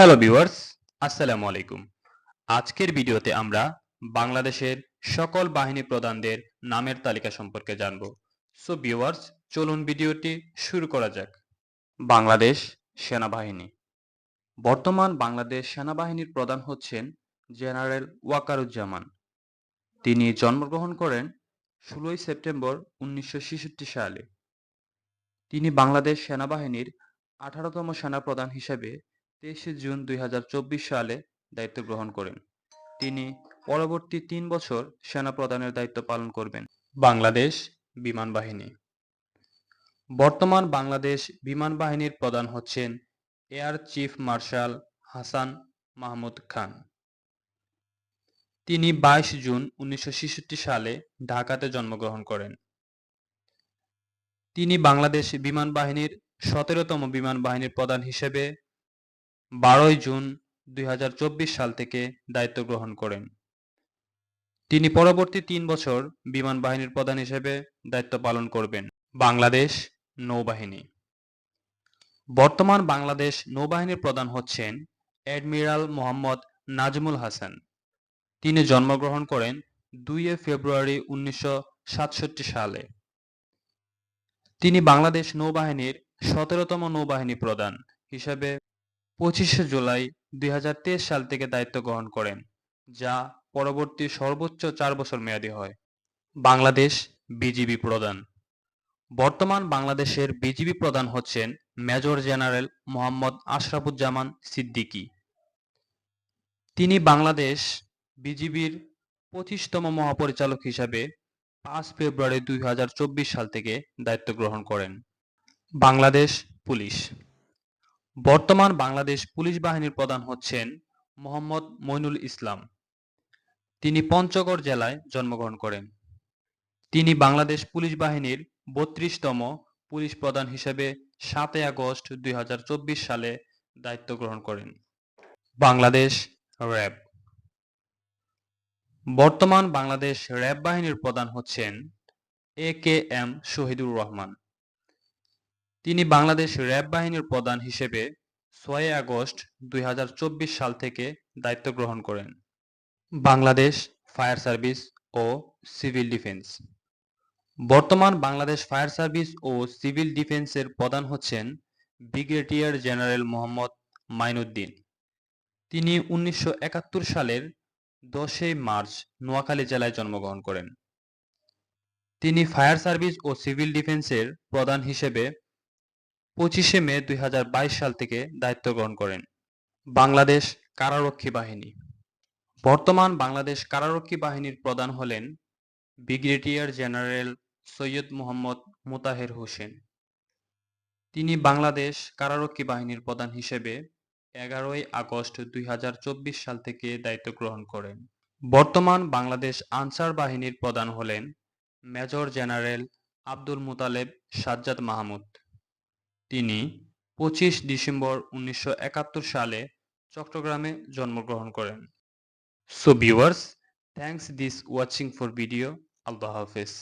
Hello viewers আসসালামু আলাইকুম আজকের ভিডিওতে আমরা বাংলাদেশের সকল বাহিনী প্রধানদের নামের তালিকা সম্পর্কে জানব। সো ভিউয়ার্স চলুন ভিডিওটি শুরু করা যাক। বাংলাদেশ সেনাবাহিনী। বর্তমান বাংলাদেশ সেনাবাহিনীর প্রধান হচ্ছেন জেনারেল ওয়াকারুজ্জামান। তিনি জন্মগ্রহণ করেন ষোলোই সেপ্টেম্বর উনিশশো ছেষট্টি সালে। তিনি বাংলাদেশ সেনাবাহিনীর আঠারোতম সেনাপ্রধান হিসেবে তেইশে জুন দুই হাজার চব্বিশ সালে দায়িত্ব গ্রহণ করেন। তিনি পরবর্তী তিন বছর সেনাপ্রধানের দায়িত্ব পালন করবেন। বাংলাদেশ বিমান বাহিনী। বর্তমান বাংলাদেশ বিমান বাহিনীর প্রধান হচ্ছেন air chief marshal Hasan Mahmud Khan. তিনি বাইশ জুন উনিশশো ছেষট্টি সালে ঢাকাতে জন্মগ্রহণ করেন। তিনি বাংলাদেশ বিমান বাহিনীর সতেরোতম বিমান বাহিনীর প্রধান হিসেবে বারোই জুন দুই হাজার চব্বিশ সাল থেকে দায়িত্ব গ্রহণ করেন। তিনি পরবর্তী তিন বছর বিমান বাহিনীর প্রধান হিসেবে দায়িত্ব পালন করবেন। বাংলাদেশ নৌবাহিনী। বর্তমান বাংলাদেশ নৌবাহিনীর প্রধান হচ্ছেন অ্যাডমিরাল মোহাম্মদ নাজমুল হাসান। তিনি জন্মগ্রহণ করেন দুই ফেব্রুয়ারি উনিশশো সাতষট্টি সালে। তিনি বাংলাদেশ নৌবাহিনীর সতেরোতম নৌবাহিনী প্রধান হিসেবে পঁচিশে জুলাই দুই হাজার তেইশ সাল থেকে দায়িত্ব গ্রহণ করেন, যা পরবর্তী সর্বোচ্চ চার বছর মেয়াদী হয়। বাংলাদেশ বিজিবি প্রধান। বর্তমান বাংলাদেশের বিজিবি প্রধান হচ্ছেন মেজর জেনারেল মোহাম্মদ আশরাফুজ্জামান সিদ্দিকী। তিনি বাংলাদেশ বিজিবির পঁচিশতম মহাপরিচালক হিসাবে পাঁচ ফেব্রুয়ারি দুই হাজার চব্বিশ সাল থেকে দায়িত্ব গ্রহণ করেন। বাংলাদেশ পুলিশ। বর্তমান বাংলাদেশ পুলিশ বাহিনীর প্রধান হচ্ছেন মোহাম্মদ মইনুল ইসলাম। তিনি পঞ্চগড় জেলায় জন্মগ্রহণ করেন। তিনি বাংলাদেশ পুলিশ বাহিনীর বত্রিশতম পুলিশ প্রধান হিসেবে সাতই আগস্ট দুই হাজার চব্বিশ সালে দায়িত্ব গ্রহণ করেন। বাংলাদেশ র্যাব। বর্তমান বাংলাদেশ র্যাব বাহিনীর প্রধান হচ্ছেন A K M Shahidur Rahman. তিনি বাংলাদেশ র্যাব বাহিনীর প্রধান হিসেবে ছয় আগস্ট দুই হাজার চব্বিশ সাল থেকে দায়িত্ব গ্রহণ করেন। বাংলাদেশ ফায়ার সার্ভিস ও সিভিল ডিফেন্স। বর্তমান বাংলাদেশ ফায়ার সার্ভিস ও সিভিল ডিফেন্সের প্রধান হচ্ছেন ব্রিগেডিয়ার জেনারেল মোহাম্মদ মাইনুদ্দিন। তিনি উনিশশো একাত্তর সালের দশই মার্চ নোয়াখালী জেলায় জন্মগ্রহণ করেন। তিনি ফায়ার সার্ভিস ও সিভিল ডিফেন্সের প্রধান হিসেবে পঁচিশে মে দুই হাজার বাইশ সাল থেকে দায়িত্ব গ্রহণ করেন। বাংলাদেশ কারারক্ষী বাহিনী। বর্তমান বাংলাদেশ কারারক্ষী বাহিনীর প্রধান হলেন ব্রিগেডিয়ার জেনারেল সৈয়দ মোহাম্মদ মোতাহের হোসেন। তিনি বাংলাদেশ কারারক্ষী বাহিনীর প্রধান হিসেবে এগারোই আগস্ট দুই হাজার চব্বিশ সাল থেকে দায়িত্ব গ্রহণ করেন। বর্তমান বাংলাদেশ আনসার বাহিনীর প্রধান হলেন মেজর জেনারেল আব্দুল মুতালেব সাজ্জাদ মাহমুদ। তিনি পঁচিশ ডিসেম্বর উনিশশো একাত্তর সালে চট্টগ্রামে জন্মগ্রহণ করেন। So viewers thanks this watching for video আল্লাহ হাফেজ।